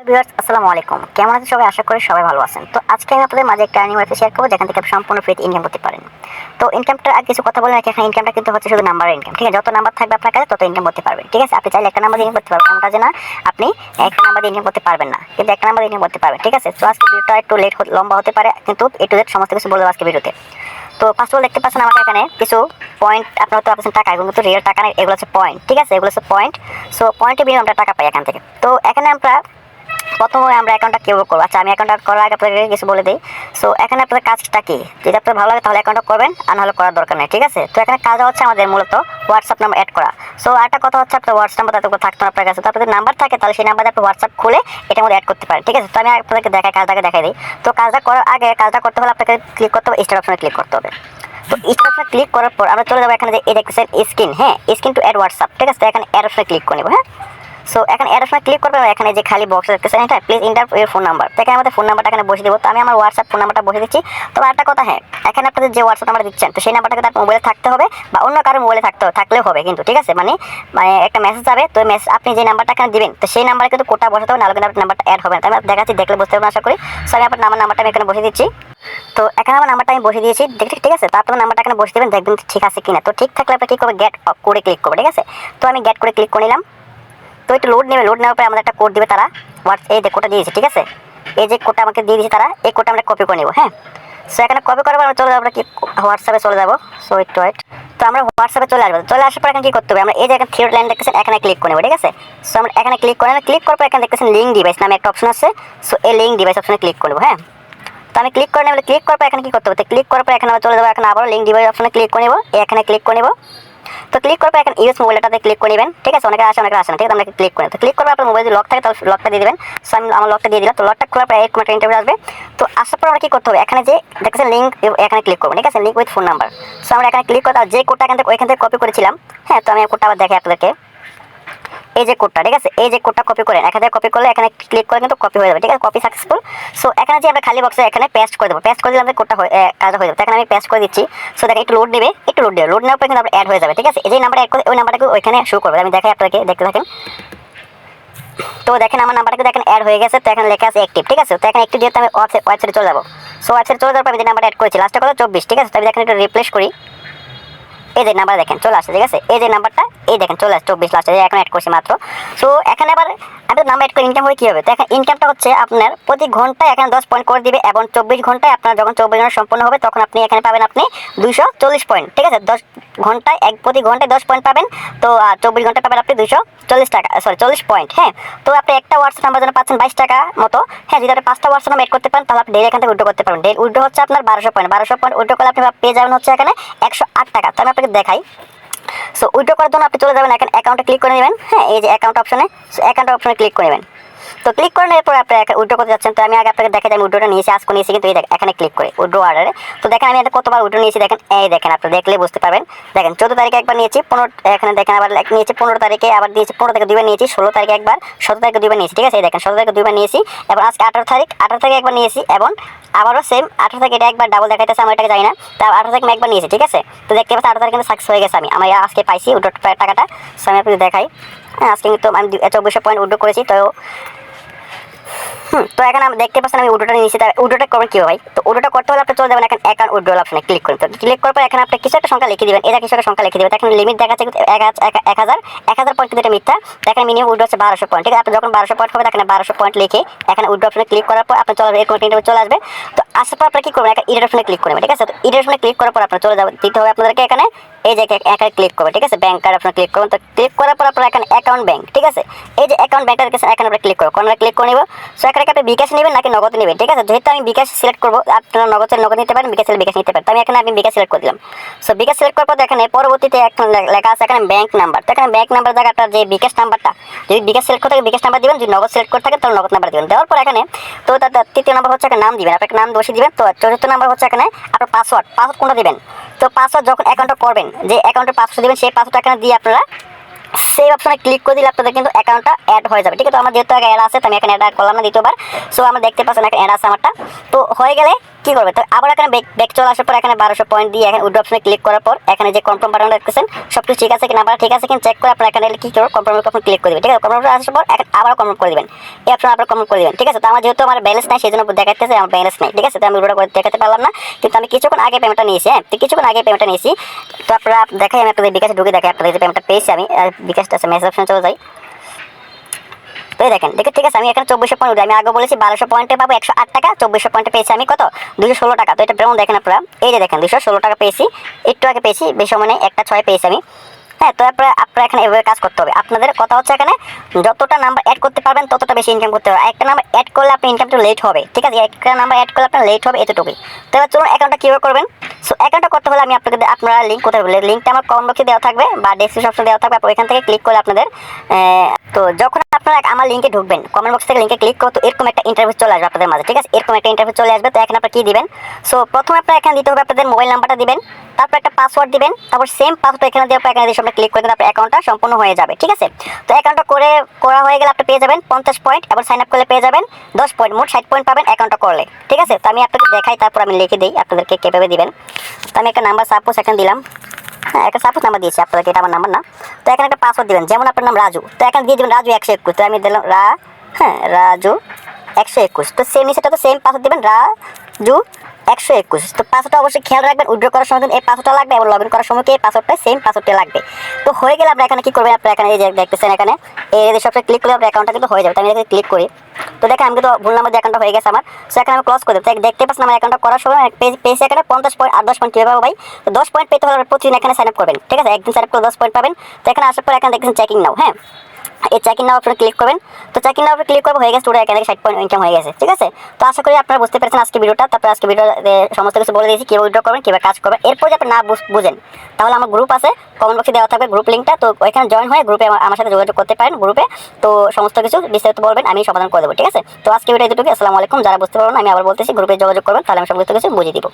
Viewers আসসালামু আলাইকুম। কেমন আছেন সবাই? আশা করি সবাই ভালো আছেন। তো আজকে আমি আপনাদের মাঝে একটা আর্নিং ওয়েবসাইট শেয়ার করব, যেখান থেকে সম্পূর্ণ ফ্রিতে ইনকাম করতে পারেন। তো ইনকামটা আর কিছু কথা বলে রাখি এখানে ইনকামটা কিন্তু হচ্ছে শুধু নাম্বার ইনকাম ঠিক আছে? যত নাম্বার থাকবে আপনার কাছে, তত ইনকাম করতে পারবেন, ঠিক আছে? আপনি চাইলে একটা নাম্বার ইনকাম করতে পারবেন। এমনটা যে না, আপনি একটা নাম্বার ইনকাম করতে পারবেন না, কিন্তু একটা নাম্বার ইনকাম করতে পারবেন, ঠিক আছে? তো আজকে ভিডিওটা একটু লেট লম্বা হতে পারে, কিন্তু এ টু সমস্ত কিছু বলব আজকে ভিডিওতে তো। ফার্স্ট অল দেখতে পাচ্ছেন আমাকে এখানে কিছু পয়েন্ট আপনার হতে পাচ্ছেন টাকা, এগুলো কিন্তু রিয়েল টাকা না, এগুলো হচ্ছে পয়েন্ট ঠিক আছে? এগুলো হচ্ছে পয়েন্ট সো পয়েন্টের বিনিময়ে আমরা টাকা পাই এখান থেকে। তো এখানে আমরা প্রথমে আমরা অ্যাকাউন্টটা কেউ করব। আচ্ছা আমি অ্যাকাউন্টটা করার আগে আপনাদের কিছু বলে দিই। সো এখানে আপনাদের কাজটা কি? যদি আপনার ভালো লাগে, তাহলে অ্যাকাউন্টটা করবেন, আর নাহলে করার দরকার নেই, ঠিক আছে? তো এখানে কাজ হচ্ছে আমাদের মূলত হোয়াটসঅ্যাপ নাম্বার অ্যাড করা। সো একটা কথা হচ্ছে আপনার হোয়াটসঅ্যাপ নাম্বার তাদের থাকতো আপনার কাছে। তো আপনাদের নাম্বার থাকে, তাহলে সেই নাম্বারে আপনি হোয়াটসঅ্যাপ খুলে এটার মধ্যে অ্যাড করতে পারেন, ঠিক আছে? তো আমি আপনাদেরকে দেখাই, কাজটাকে দেখাই দিই। তো কাজটা করার আগে, কাজটা করতে হলে আপনাকে ক্লিক করতে হবে স্টার অপশনে ক্লিক করতে হবে। তো স্টার অপশনে ক্লিক করার পর আমরা চলে যাব এখানে যে, এই দেখতেছেন স্ক্রিন হ্যাঁ? স্ক্রিন টু অ্যাড হোয়াটসঅ্যাপ ঠিক আছে? এখানে অ্যাড অপশনে ক্লিক করে নেব হ্যাঁ? সো এখানে অ্যাড অপশনে ক্লিক করবে এখানে যে খালি বক্স দেখতেছেন এটা প্লিজ ইন্টার এর ফোন নাম্বার তো এখানে আমাদের ফোন নাম্বারটা এখানে বসে দেবো। তো আমি আমার হোয়াটসঅ্যাপ ফোন নাম্বারটা বসে দিচ্ছি। তবে একটা কথা হ্যাঁ এখানে আপনাদের যে হোয়াটসঅ্যাপ নাম্বার দিচ্ছেন, তো সেই নাম্বারটা আপনার মোবাইলে থাকতে হবে, বা অন্য কারও মোবাইলে থাকতে থাকলেও হবে কিন্তু, ঠিক আছে? মানে মানে একটা মেসেজ যাবে, তো মেসেজ আপনি যে নাম্বারটা এখানে দিবেন, তো সেই নাম্বারে কিন্তু কোটা বসাতে হবে, নাহলে কিন্তু আপনার নাম্বারটা অ্যাড হবে না। তো আমি দেখাচ্ছি, দেখলে বুঝতে পারবেন আশা করি। সো আমি আপনার নাম্বার নাম্বারটা আমি এখানে বসে দিচ্ছি। তো এখানে আমার নাম্বারটা আমি বসে দিয়েছি। দেখছি ঠিক আছে? তো আপনার নাম্বারটা এখানে বসে দেবেন, দেখবেন ঠিক আছে কিনা। তো ঠিক থাকলে আপনি কী করবে গেট করে ক্লিক করবে ঠিক আছে? তো আমি গেট করে ক্লিক করে নিলাম। তো একটু লোড নেবে লোড নেওয়ার পরে আমাদের একটা কোড দিবে তারা। হোয়াটস এই যে কোডটা দিয়েছে, ঠিক আছে? এই যে কোডটা আমাকে দিয়ে দিয়েছে তারা, এই কোডটা আমরা কপি করে নেব হ্যাঁ? সো এখানে কপি করার পর আমরা চলে যাব, আমরা কি হোয়াটসঅ্যাপে চলে যাব। সো একটু ওয়েট তো আমরা হোয়াটসঅ্যাপে চলে আসব। চলে আসার পর এখানে কী করতে হবে? আমরা এই যে এখানে থিওর লাইন দেখতেছেন, এখানে ক্লিক করে নেব, ঠিক আছে? সো আমরা এখানে ক্লিক করে ক্লিক করার পর এখানে দেখতেছেন লিঙ্ক ডিভাইস নামে একটা অপশন আছে। সো এই লিঙ্ক ডিভাইস অপশনে ক্লিক করব হ্যাঁ? তো আমি ক্লিক করে নেব ক্লিক করার পর এখানে কী করতে হবে? ক্লিক করার পর এখানে চলে যাব, এখানে আবারও লিঙ্ক ডিভাইস অপশনে ক্লিক করে নেব। এখানে ক্লিক করে নেব। তো ক্লিক করার পর এখন ইউএস মোবাইলটাতে ক্লিক করে নেবেন। ঠিক আছে? অনেকে আসে অনেকে আসে না। ঠিক আছে? ক্লিক করে। তো ক্লিক পর আপনার মোবাইল যদি লক থাকে, তাহলে লকটা দিয়ে দেবেন। সো আমি আমার লকটা দিয়ে দিলাম। তো লকটা খোলার পর এরকম একটা ইন্টারভিউ আসবে। তো আসার পর আমরা কি করতে হবে? এখানে যে দেখেছেন লিঙ্ক এখানে ক্লিক করবেন ঠিক আছে? Link with phone number so আমরা এখানে ক্লিক করে যে কোডটা এখান থেকে ওইখান থেকে কপি করেছিলাম। হ্যাঁ তো আমি কোডটা আবার দেখে আপনাদেরকে। এই যে কোডটা ঠিক আছে? এই যে কোডটা কপি করেন এখানে কপি করলে এখানে ক্লিক করে কিন্তু কপি হয়ে যাবে, ঠিক আছে? কপি সাকসেসফুল সো এখানে যে আমরা খালি বক্সে এখানে পেস্ট করে দেবো পেস্ট করে দিলে আমাদের কোডটা কাজ হয়ে যাবে। এখানে আমি পেস্ট করে দিচ্ছি। সো দেখেন, একটু লোড নেবে, একটু লোড দেবে লোড নেওয়ার পর কিন্তু অ্যাড হয়ে যাবে, ঠিক আছে? যে নাম্বার অ্যাড করে, ওই নাম্বারটাকে ওইখানে শো করবে। আমি দেখাই আপনাকে, দেখতে থাকেন। তো দেখেন, আমার নাম্বারটা দেখেন অ্যাড হয়ে গেছে। তো এখানে লেখা আছে অ্যাক্টিভ ঠিক আছে? তো এখানে একটু যেহেতু আমি ওয়েবসাইটে চলে যাব। সো ওয়েবসাইটে চলে যাওয়ার পর আমি যে নাম্বার অ্যাড করেছি লাস্টে কত চব্বিশ, ঠিক আছে? তো আমি দেখেন একটু রিপ্লেস করি। এই যে নাম্বার দেখেন, চলে আসছে, ঠিক আছে? এই যে নাম্বারটা এই দেখেন, চলে আসছে চব্বিশ লাস্টে এখন অ্যাড করছি মাত্র। সো এখানে আবার আমি নাম্বার অ্যাড করে ইনকাম হবে কী হবে? তো এখন ইনকামটা হচ্ছে আপনার প্রতি ঘন্টায় এখানে দশ পয়েন্ট করে দিবে এবং চব্বিশ ঘন্টায় আপনার যখন চব্বিশ ঘণ্টা সম্পূর্ণ হবে, তখন আপনি এখানে পাবেন আপনি দুইশো চল্লিশ পয়েন্ট ঠিক আছে? দশ ঘন্টায় এক, প্রতি ঘন্টায় দশ পয়েন্ট পাবেন। তো চব্বিশ ঘণ্টা পাবেন আপনি দুইশো চল্লিশ টাকা সরি চল্লিশ পয়েন্ট হ্যাঁ? তো আপনি একটা হোয়াটসঅ্যাপ নাম্বার জন্য পাচ্ছেন বাইশ টাকা মতো হ্যাঁ? যদি আপনি পাঁচটা হোয়াটসঅ্যাপ নাম্বার এড করতে পারেন, তাহলে আপনি ডেলি এখান থেকে উইড্রো করতে পারবেন। ডেলি উইড্রো হচ্ছে আপনার বারোশো পয়েন্ট বারোশো পয়েন্ট উইড্রো করলে আপনি পেয়ে যাবেন হচ্ছে এখানে একশো আট টাকা। তো আমি আপনাকে দেখাই। সো উইড্রো করার জন্য আপনি চলে যাবেন এখানে অ্যাকাউন্টে ক্লিক করে নেবেন। হ্যাঁ এই যে অ্যাকাউন্ট অপশনে সো অ্যাকাউন্ট অপশনে ক্লিক করে নেবেন। তো ক্লিক করে নেওয়ার পর আপনি উইড্রো করতে যাচ্ছেন। তো আমি আগে আপনাকে দেখাই আমি উইড্রোটা নিয়েছি, আজকে নিয়েছি, কিন্তু এই দেখ, এখানে ক্লিক করে উইড্রো অর্ডারে তো দেখেন, আমি এটা কতবার উইড্রো নিয়েছি, দেখেন, এই দেখেন, আপনি দেখলে বুঝতে পারবেন। দেখেন, চোদ্দ তারিখে একবার নিয়েছি, পনেরো, এখানে দেখেন আবার নিয়েছি, পনেরো তারিখে আবার দিয়েছি, পনেরো তারিখে দুইবার নিয়েছি, ষোলো তারিখে একবার, সতেরো তারিখে দুইবার নিয়েছি, ঠিক আছে? এই দেখেন সতেরো তারিখে দুইবার নিয়েছি, এবং আজকে আঠারো তারিখ, আঠারো তারিখে একবার নিয়েছি, এবং আবারও সেম আঠারো থেকে এটা একবার ডাবল দেখাইতেছে, আমি এটাকে জানি না। তা আঠারো থেকে আমি একবার নিয়েছি, ঠিক আছে? তো দেখতে পাচ্ছি আঠারো থেকে কিন্তু সাকসেস হয়ে গেছে আমি। আমার আজকে পাইছি উড্রো টাকাটা সো আমি আপনি দেখাই। হ্যাঁ আজকে কিন্তু আমি চব্বিশশো পয়েন্ট উড্রো করেছি, তো তো এখন আমি দেখতে পাচ্ছেন আমি উডোটা নিয়েছি। তার উডোটা করবেন কী ভাই? তো উডোটা করতে হলে আপনি চলে যাবেন এখন অ্যাকাউন্ট উড্রোল অপশনে ক্লিক করুন। তো ক্লিক করার পর এখানে আপনি কিছু একটা সংখ্যা লিখে দিবেন। এটা কিছু একটা সংখ্যা লিখে দিবেন। এখানে লিমিট দেখাচ্ছে কিন্তু এক হাজার। এক হাজার পয়েন্ট কিন্তু মিথ্যা। এখানে মিনিমাম উড্রো হচ্ছে বারোশো পয়েন্ট ঠিক আছে? আপনি যখন বারোশো পয়েন্ট হবে এখানে বারোশো পয়েন্ট লিখে এখানে উড্রো অপশনে ক্লিক করার পর আপনি চলে এরকম একটা চলে আসবে। তো আসার পর আপনি কী করবেন? একটা অপশনে ক্লিক করবেন। ঠিক আছে? তো অপশনে ক্লিক করার পর আপনার চলে যাবেন। দিতে হবে আপনাদেরকে এখানে এই যে এখানে ক্লিক করবে, ঠিক আছে? ব্যাংক কার্ড আপনার ক্লিক করুন, তো ক্লিক করার পর আপনার এখানে অ্যাকাউন্ট ব্যাংক ঠিক আছে? এই যে অ্যাকাউন্ট ব্যাংকটা দেখেছেন এখানে আমরা ক্লিক করব আমরা ক্লিক করে নেব। সো এখানে আপনি বিকাশ নেবেন নাকি নগদ নেবেন, ঠিক আছে? যেহেতু আমি বিকাশ সিলেক্ট করব, আপনারা নগদ নগদ নিতে পারেন, বিকাশ বিকাশ নিতে পারেন। তো আমি এখানে আমি বিকাশ সিলেক্ট করে দিলাম। সো বিকাশ সিলেক্ট করার পর এখানে পরবর্তীতে একটা লেখা আছে এখানে ব্যাংক নাম্বার তো এখানে ব্যাংক নাম্বার জায়গা আপনার যে বিকাশ নাম্বারটা, যদি বিকাশ সিলেক্ট করে থাকে, বিকাশ নাম্বার দিবেন, যদি নগদ সিলেক্ট করে থাকে, তাহলে নগদ নাম্বার দিবেন। দেওয়ার পর এখানে, তো তার তৃতীয় নাম্বার হচ্ছে নাম দিবেন। আপনাকে নাম বসিয়ে দিবেন, তো চতুর্থ নাম্বার হচ্ছে এখানে আপনার পাসওয়ার্ড পাসওয়ার্ড কোনটা দিবেন? তো পাসওয়ার্ড যখন অ্যাকাউন্টটা করবেন যে অ্যাকাউন্টের পাসওয়ার্ড দেবেন, সেই পাসওয়ার্ডটা এখানে দিয়ে আপনারা সেই অপশনে ক্লিক করে দিলে আপনাদের কিন্তু অ্যাকাউন্টটা অ্যাড হয়ে যাবে। ঠিক আছে, তো আমার যেহেতু আগে অ্যাড আছে, তো আমি এখানে অ্যাড করলাম না দ্বিতীয়বার। সো আমরা দেখতে পাচ্ছেন, এখানে অ্যাড আছে আমারটা। তো হয়ে গেলে কি করবে তো আবার এখানে ব্যাক চলে আসার পর এখানে বারোশো পয়েন্ট দিয়ে এখানে উইড্রো অপশনে ক্লিক করার পর এখানে যে কনফার্ম বাটনটা দেখতেছেন সব কিছু ঠিক আছে কিনা? আবার ঠিক আছে কিনা চেক করে আপনার এখানে কি করবেন? কনফার্ম অপশন ক্লিক করে দিবেন, ঠিক আছে? কনফার্ম আসার পর এখন আবার কনফার্ম করে দিবেন। এই অপশন আবার কনফার্ম করে দিবেন, ঠিক আছে? তো আমার যেহেতু আমার ব্যালেন্স নাই সেই জন্য দেখাচ্ছে আমার ব্যালেন্স নাই, ঠিক আছে? তো আমি উইড্রো করে দেখাতে পারলাম না, কিন্তু আমি কিছুক্ষণ আগে পেমেন্টটা নিয়েছি হ্যাঁ? তো কিছুক্ষণ আগে পেমেন্টটা নিয়েছি, তো আপনারা দেখাই, আমি আপনাদের বিকাশে ঢুকে দেখাই, আপনাদের যে পেমেন্টটা পেয়েছি আমি বিকাশটা আছে মেসেজ অপশন চলে যাই। এই দেখেন দেখে ঠিক আছে, আমি এখানে চব্বিশশো পয়েন্ট আমি আগে বলেছি বারোশো পয়েন্টে পাবো একশো আট টাকা, চব্বিশশো পয়েন্টে পেয়েছি আমি কত? দুশো ষোলো টাকা। তো এটা যেমন দেখেন আপনারা। এই যে দেখেন দুশো ষোলো টাকা পেয়েছি, একটু আগে পেয়েছি, বেশি মানে একটা ছয় পেয়েছি আমি। হ্যাঁ তো আপনারা আপনারা এখানে এভাবে কাজ করতে হবে। আপনাদের কথা হচ্ছে এখানে, যতটা নাম্বার অ্যাড করতে পারবেন, ততটা বেশি ইনকাম করতে হবে। একটা নাম্বার অ্যাড করলে আপনি ইনকামটা লেট হবে, ঠিক আছে? একটা নাম্বার অ্যাড করলে আপনার লেট হবে এতটুকুই। তো এবার চলুন অ্যাকাউন্টটা কীভাবে করবেন? সো অ্যাকাউন্টটা করতে হলে আমি আপনাকে আপনারা লিঙ্ক কোথায় লিঙ্কটা আমার কমেন্ট বক্সে দেওয়া থাকবে বা ডেসক্রিপশনে দেওয়া থাকবে। আপনার থেকে ক্লিক আপনাদের তো যখন আপনারা আমার লিঙ্কে ঢুকবেন কমেন্ট বক্স থেকে লিঙ্কে ক্লিক করো, তো এরকম একটা ইন্টারভিউ চলে আসবে আপনাদের মাঝে, ঠিক আছে? এরকম একটা ইন্টারভিউ চলে আসবে। তো এখানে আপনারা কী দিবেন? সো প্রথমে আপনারা এখানে দিতে হবে আপনাদের মোবাইল নাম্বারটা দিবেন। তারপর একটা পাসওয়ার্ড দিবেন, তারপর সেম পাসওয়ার্ড এখানে দেওয়ার পর এখানে দিয়ে ক্লিক করে আপনার অ্যাকাউন্টটা সম্পূর্ণ হয়ে যাবে, ঠিক আছে? তো অ্যাকাউন্টটা করে, করা হয়ে গেলে আপনি পেয়ে যাবেন পঞ্চাশ পয়েন্ট এবার সাইন আপ করলে পেয়ে যাবেন দশ পয়েন্ট মোট ষাট পয়েন্ট পাবেন অ্যাকাউন্টটা করলে, ঠিক আছে? তো আমি আপনাকে দেখাই, তারপর আমি লিখে দিই, আপনাদেরকে কীভাবে দিবেন। তো আমি একটা নাম্বার সাপোজ এখানে দিলাম। হ্যাঁ একটা সাপোজ নাম্বার দিয়েছি আপনাদেরকে, এটা আমার নাম্বার না। তো এখানে একটা পাসওয়ার্ড দিবেন, যেমন আপনার নাম রাজু, তো এখানে দিয়ে দেবেন রাজু একশো একুশ, তো আমি দিলাম রা হ্যাঁ রাজু একশো একুশ, তো সেম সেটা তো সেম পাসওয়ার্ড দেবেন, রাজু একশো একুশ। তো পাসওয়ার্ডটা অবশ্যই খেয়াল রাখবেন উইড্রো করার সময় এই পাসওয়ার্ডটা লাগবে এবং লগ ইন করার সময় এই পাসওয়ার্ডটা সেম পাসওয়ার্ডটা লাগবে। তো হয়ে গেলে আপনারা এখানে কি করবেন, আপনারা এখানে এই যে দেখতেছেন এখানে, এই সবটা ক্লিক করলে আপনার অ্যাকাউন্টটা কিন্তু হয়ে যাবে। আমি এখানে ক্লিক করি। তো দেখেন, আমি কিন্তু ভুল নাম্বার অ্যাকাউন্টটা হয়ে গেছে আমার। সো এখানে আমি ক্লোজ করে দেবো। দেখতে পাচ্ছেন আমার অ্যাকাউন্টটা করার সময় পেয়েছি এখানে পঞ্চাশ পয়েন্ট আর দশ পয়েন্ট কীভাবে ভাই? তো দশ পয়েন্ট পেতে হলে প্রতিদিন এখানে সাইন আপ করবেন। ঠিক আছে? একদিন সাইন আপ করে দশ পয়েন্ট পাবেন। তো এখানে আসার পর এখানে দেখতেছেন চেকিং নাও হ্যাঁ? এই চেকিং নাও আপনি ক্লিক করবেন। তো চেকিং নাও আপনি ক্লিক করব, হয়ে গেছে টোটাল এখানে ষাট পয়েন্ট ইনকাম হয়ে গেছে, ঠিক আছে? তো আশা করি আপনারা বুঝতে পেরেছেন আজকে ভিডিওটা। তারপর আজকে ভিডিও সমস্ত কিছু বলে দিয়েছি, কীভাবে উইড্রো করবেন, কীভাবে কাজ করবেন। এরপর যদি আপনি না বুঝেন, তাহলে আমার গ্রুপ আছে কমেন্ট বক্সে দেওয়া থাকবে গ্রুপ লিঙ্কটা তো ওইখানে জয়েন হয়ে গ্রুপে আমার সাথে যোগাযোগ করতে পারেন গ্রুপে তো সমস্ত কিছু বিস্তারিত বলবেন, আমি সমাধান করে দেবো, ঠিক আছে? তো আজকে ভিডিও এতটুকু আসসালামু আলাইকুম। যারা বুঝতে পারবেন আমি আবার বলতেছি গ্রুপে যোগাযোগ করবেন, তাহলে আমি সমস্ত কিছু বুঝিয়ে দিব।